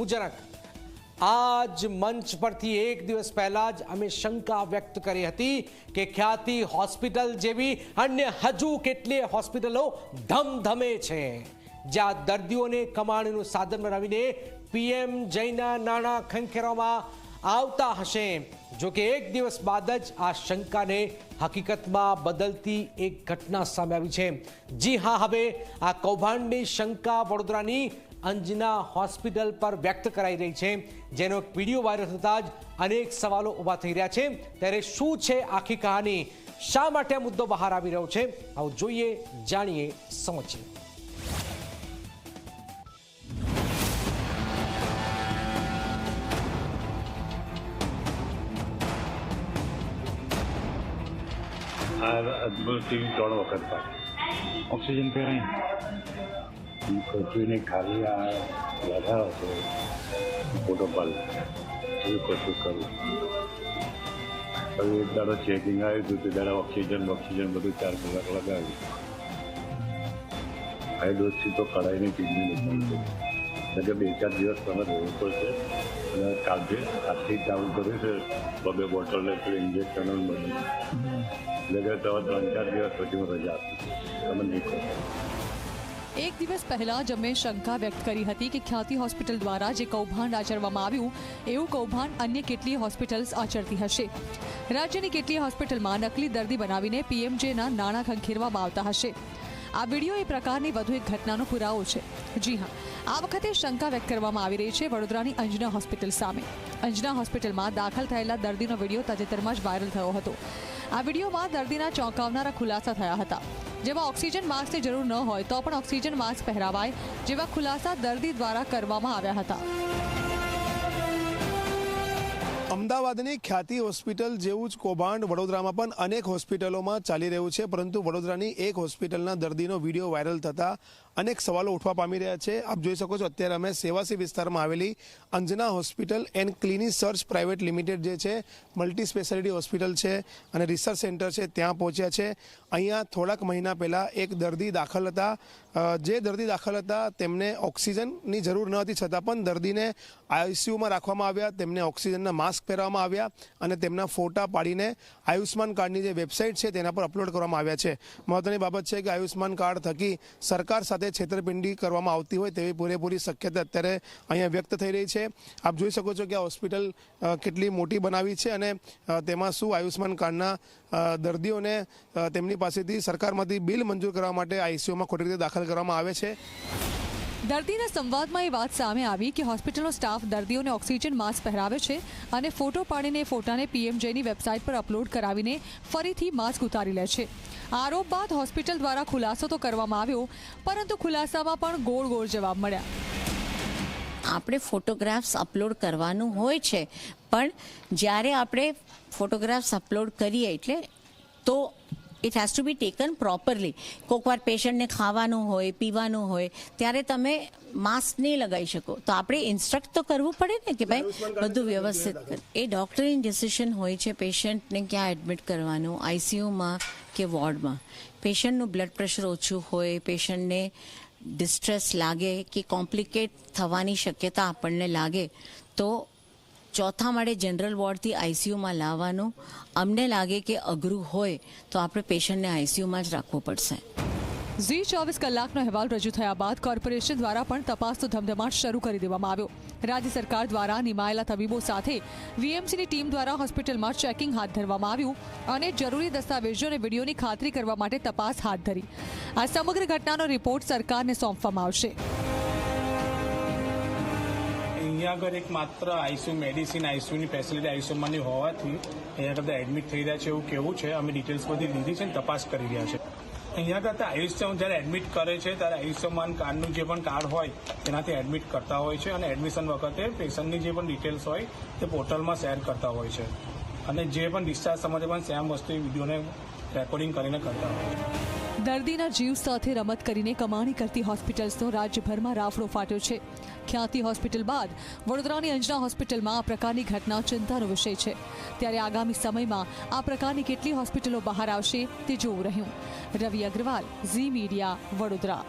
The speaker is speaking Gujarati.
હું જરાક આ મંચ પરથી એક દિવસ પહેલા જ અમે શંકા વ્યક્ત કરી હતી કે ખ્યાતિ હોસ્પિટલ જેવી અન્ય હજુ કેટલીય હોસ્પિટલો ધમધમે છે. જ્યાં દર્દીઓને કમાણીનું સાધન બનાવીને પીએમ જયના નાણાં ખંખેરવામાં આવતા હશે. જો કે એક દિવસ બાદ જ આ શંકાને હકીકતમાં બદલતી એક ઘટના સામે આવી છે. જી હા, હવે આ કૌભાંડની શંકા વડોદરાની અંજના હોસ્પિટલ પર વ્યક્ત કરાઈ રહી છે. જેનો એક વીડિયો વાયરલ થતાં જ અનેક સવાલો ઊભા થઈ રહ્યા છે. ત્યારે શું છે આખી કહાની? શા માટે આ મુદ્દો બહાર આવી રહ્યો છે? આવું જોઈએ જાણીએ સમજીએ આ અદભુત ટીવી ત્રણ વખત ઓક્સિજન પહેરાય કચુને ખાલી આ લગાવો છે ફોટો પાડ. એવું કશું કરું? હવે એક દાડો ચેકિંગ આવ્યું હતું તે દાડા ઓક્સિજન ઓક્સિજન બધું ચાર કલાક લગાવ્યું. હાઈ ડોઝથી તો કઢાઈને કિડની નીકળશે એટલે કે બે ચાર દિવસ તમે રહેવું પડશે. અને કાલથી આજથી ચાલુ કર્યું છે બબે બોટલ ને પેલું ઇન્જેક્શન બધું. એટલે કે તમે ત્રણ ચાર દિવસ પછી હું રજા આપીશ. તમે નીકળો. એક દિવસ પહેલા જ અમે શંકા વ્યક્ત કરી હતી કે ખ્યાતિ હોસ્પિટલ દ્વારા જે કૌભાંડ આચરવામાં આવ્યું, એવું કૌભાંડ અન્ય કેટલીય હોસ્પિટલ્સ આચરતી હશે? રાજ્યની કેટલીય હોસ્પિટલમાં નકલી દર્દી બનાવીને પીએમજેના નાણાં ખંખેરવામાં આવતા હશે? આ વીડિયો એ પ્રકારની વધુ એક ઘટનાનો પુરાવો છે. જી હા, આ વખતે શંકા વ્યક્ત કરવામાં આવી રહી છે વડોદરાની અંજના હોસ્પિટલ સામે. અંજના હોસ્પિટલમાં દાખલ થયેલા દર્દીનો વીડિયો તાજેતરમાં જ વાયરલ થયો હતો. આ વિડીયોમાં દર્દીના ચોંકાવનારા ખુલાસા થયા હતા. જેમાં ઓક્સિજન માસ્કની જરૂર ન હોય તો પણ ઓક્સિજન માસ્ક પહેરાવાય જેવા ખુલાસા દર્દી દ્વારા કરવામાં આવ્યા હતા. અમદાવાદની ખ્યાતિ હોસ્પિટલ જેવું જ કૌભાંડ વડોદરામાં પણ અનેક હોસ્પિટલોમાં ચાલી રહ્યું છે, પરંતુ વડોદરાની એક હોસ્પિટલના દર્દીનો વીડિયો વાયરલ થતા અનેક સવાલો ઉઠવા પામી રહ્યા છે. આપ જોઈ શકો છો, અત્યારે અમે સેવાસી વિસ્તારમાં આવેલી Anjana hospital and clinic search private limited જે છે મલ્ટી સ્પેશિયાલિટી હોસ્પિટલ છે અને રિસર્ચ સેન્ટર છે, ત્યાં પહોંચ્યા છે. અહીંયા થોડાક મહિના પહેલાં એક દર્દી દાખલ હતા. જે દર્દી દાખલ હતા, તેમને ઓક્સિજનની જરૂર ન હતી, છતાં પણ દર્દીને આઈસીયુમાં રાખવામાં આવ્યા, તેમને ઓક્સિજનના માસ્ક પહેરવામાં આવ્યા અને તેમના ફોટા પાડીને આયુષ્માન કાર્ડની જે વેબસાઇટ છે, તેના પર અપલોડ કરવામાં આવ્યા છે. મહત્વની બાબત છે કે આયુષ્માન કાર્ડ થકી સરકાર સાથે છેતરપિંડી કરવામાં આવતી હોય તેવી પૂરેપૂરી શક્યતા અત્યારે અહીંયા વ્યક્ત થઈ રહી છે. આપ જોઈ શકો છો કે આ હોસ્પિટલ કેટલી મોટી બનાવી છે અને તેમાં શું આયુષ્માન કાર્ડના દર્દીઓને તેમની પાસેથી સરકારમાંથી બિલ મંજૂર કરવા માટે આઈસીયુમાં ખોટી રીતે દાખલ કરવામાં આવે છે. દર્દીના સંવાદમાં એ વાત સામે આવી કે હોસ્પિટલનો સ્ટાફ દર્દીઓને ઓક્સિજન માસ્ક પહેરાવે છે અને ફોટો પાડીને ફોટાને પીએમજેની વેબસાઇટ પર અપલોડ કરાવીને ફરીથી માસ્ક ઉતારી લે છે. આરોપ બાદ હોસ્પિટલ દ્વારા ખુલાસો તો કરવામાં આવ્યો, પરંતુ ખુલાસામાં પણ ગોળ ગોળ જવાબ મળ્યા. આપણે ફોટોગ્રાફ્સ અપલોડ કરવાનું હોય છે, પણ જ્યારે આપણે ફોટોગ્રાફ્સ અપલોડ કરીએ એટલે તો it has to be taken properly કોઈક વાર પેશન્ટને ખાવાનું હોય પીવાનું હોય ત્યારે તમે માસ્ક નહીં લગાવી શકો. તો આપણે ઇન્સ્ટ્રક્ટ તો કરવું પડે ને કે ભાઈ બધું વ્યવસ્થિત એ ડૉક્ટરની ડિસિશન હોય છે પેશન્ટને ક્યાં એડમિટ કરવાનું? આઈસીયુમાં કે વોર્ડમાં? પેશન્ટનું બ્લડ પ્રેશર ઓછું હોય પેશન્ટને ડિસ્ટ્રેસ લાગે કે કોમ્પ્લિકેટ થવાની શક્યતા આપણને લાગે તો ચોથા માળે જનરલ વોર્ડથી આઈસીયુમાં લાવવાનું. અમને લાગે કે અઘરું હોય તો આપણે પેશન્ટને આઈસીયુમાં જ રાખવું પડશે. ઝી ચોવીસ કલાકનો અહેવાલ રજૂ થયા બાદ કોર્પોરેશન દ્વારા પણ તપાસનો ધમધમાટ શરૂ કરી દેવામાં આવ્યો. રાજ્ય સરકાર દ્વારા નિમાયેલા તબીબો સાથે વીએમસીની ટીમ દ્વારા હોસ્પિટલમાં ચેકિંગ હાથ ધરવામાં આવ્યું અને જરૂરી દસ્તાવેજો અને વિડીયોની ખાતરી કરવા માટે તપાસ હાથ ધરી. આ સમગ્ર ઘટનાનો રિપોર્ટ સરકારને સોંપવામાં આવશે. અહીંયા આગળ એક માત્ર આઈસીયુ મેડિસિન, આઈસીયુની ફેસિલિટી આઈસીયુમાંની હોવાથી અહીંયા આગળ એડમિટ થઈ રહ્યા છે એવું કેવું છે. અમે ડિટેલ્સ બધી લીધી છે અને તપાસ કરી રહ્યા છે. અહીંયા આગળ આયુષ્યમાન જ્યારે એડમિટ કરે છે ત્યારે આયુષ્યમાન કાર્ડનું જે પણ કાર્ડ હોય તેનાથી એડમિટ કરતા હોય છે અને એડમિશન વખતે પેશન્ટની જે પણ ડિટેલ્સ હોય તે પોર્ટલમાં શેર કરતા હોય છે. અને જે પણ ડિસ્ચાર્જ સમયે પણ સેમ વસ્તુ વિડીયોને રેકોર્ડિંગ કરીને કરતા હોય છે. દર્દીના જીવ સાથે રમત કરીને કમાણી કરતી હોસ્પિટલ્સનો રાજ્યભરમાં રાફડો ફાટ્યો છે. ખ્યાતિ હોસ્પિટલ બાદ વડોદરાની અંજના હોસ્પિટલમાં આ પ્રકારની ઘટના ચિંતાનો વિષય છે. ત્યારે આગામી સમયમાં આ પ્રકારની કેટલી હોસ્પિટલો બહાર આવશે તે જોવું રહ્યું. રવિ અગ્રવાલ, ઝી મીડિયા, વડોદરા.